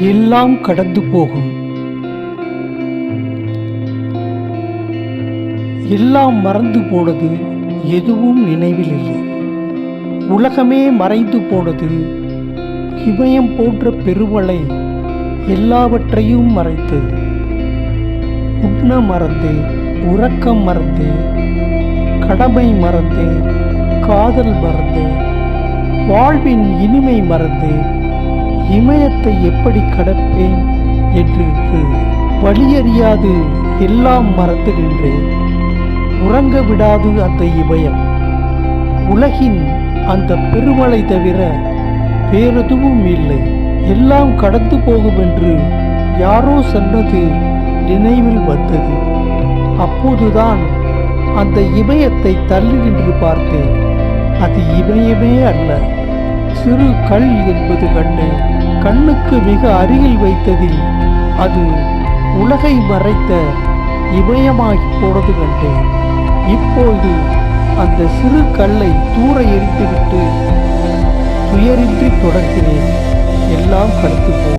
எல்லாம் கடந்து போகும். எல்லாம் மறந்து போனது எதுவும் நினைவில் இல்லை. உலகமே மறைந்து போனது இமயம் போன்ற பெருமழை எல்லாவற்றையும் மறைத்தது உண்ண மறந்தேன் உறக்கம் மறந்தேன் கடமை மறந்தேன் காதல் மறந்தேன் வாழ்வின் இனிமை மறந்தேன் இமயத்தை எப்படி கடப்பேன் என்று வழியறியாது எல்லாம் மறந்து நின்றேன். உறங்க விடாது அந்த இமயம். உலகின் அந்த பெருமலை தவிர வேறெதுவும் இல்லை. எல்லாம் கடந்து போகும் என்று யாரோ சொன்னது நினைவில் வந்தது. அப்போதுதான் அந்த இமயத்தை தள்ளி நின்று பார்த்தேன். அது இமயமே அல்ல சிறு கல் என்பது கண்டேன் கண்ணுக்கு மிக அருகில் வைத்ததில் அது உலகை மறைத்த இமயமாகி போனது கண்டேன். இப்போது அந்த சிறு கல்லை தூர எரித்துவிட்டு துயரின்றி தொடர்கிறேன். எல்லாம் கருத்து